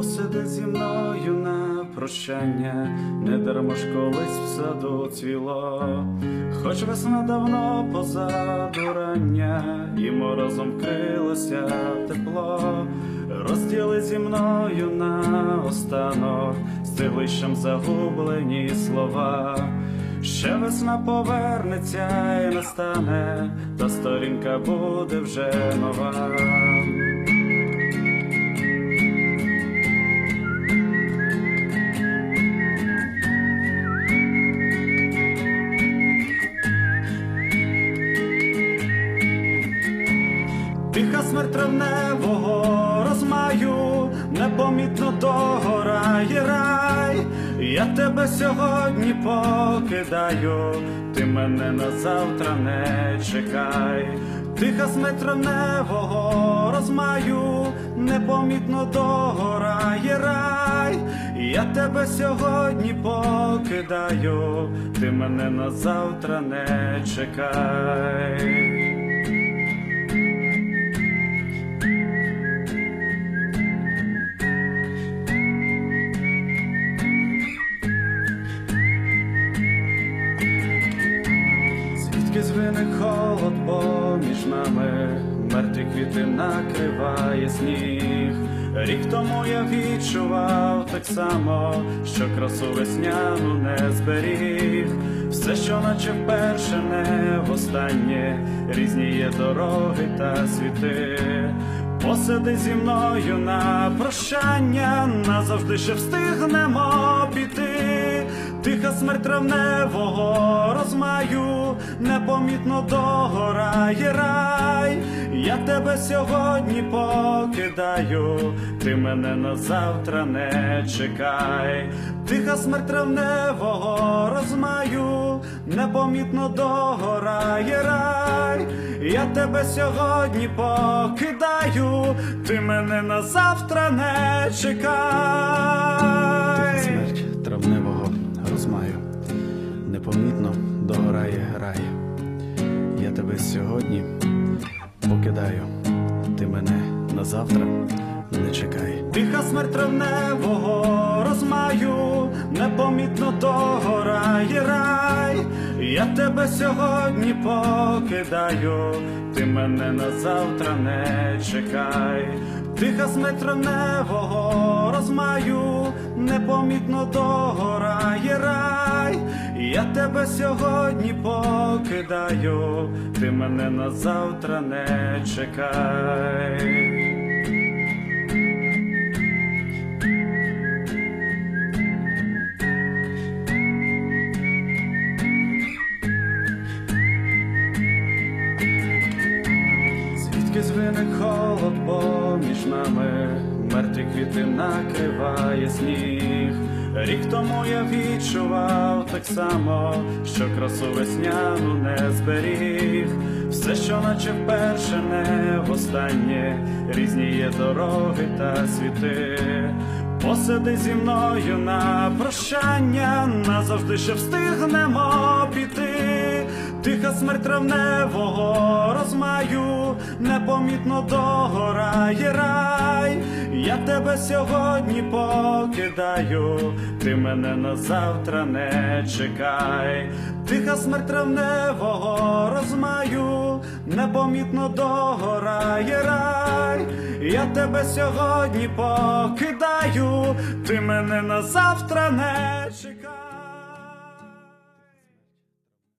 посиди зі мною на прощання, не дарма ж колись в саду цвіло, хоч весна давно позаду рання, і морозом крилося тепло, розділи зі мною на останок, стилищем загублені слова. Ще весна повернеться і настане, та сторінка буде вже нова. Тиха смерть травневого розмаю, непомітно догорає рай. Я тебе сьогодні покидаю, ти мене на завтра не чекай. Тиха смерть травневого розмаю, непомітно догорає рай. Я тебе сьогодні покидаю, ти мене на завтра не чекай. Звідки холод поміж нами, мертві квіти накриває сніг. Рік тому я відчував так само, що красу весняну не зберіг. Все, що наче вперше, не востаннє, різні є дороги та світи. Посиди зі мною на прощання, назавжди ще встигнемо Смерть травневого розмаю, непомітно догорає рай. Я тебе сьогодні покидаю, ти мене на завтра не чекай. Тиха смерть травневого розмаю, непомітно догорає рай. Я тебе сьогодні покидаю, ти мене на завтра не чекай. Смерть травневого розмаю, непомітно догорає рай. Я тебе сьогодні покидаю, ти мене на завтра не чекай. Тиха смерть травневого розмаю, непомітно догорає рай. Я тебе сьогодні покидаю, ти мене на завтра не чекай. Тиха смерть травневого розмаю, непомітно догорає рай. Я тебе сьогодні покидаю, ти мене на завтра не чекай. Холод поміж нами, мертві квіти накриває сніг. Рік тому я відчував так само, що красу весняну не зберіг. Все, що наче вперше, не востаннє, різні є дороги та світи. Посиди зі мною на прощання, назавжди ще встигнемо піти. Смерть травневого розмаю, непомітно догорає рай. Я тебе сьогодні покидаю, ти мене на завтра не чекай. Тиха смерть травневого розмаю, непомітно догорає рай. Я тебе сьогодні покидаю, ти мене на завтра не чекай.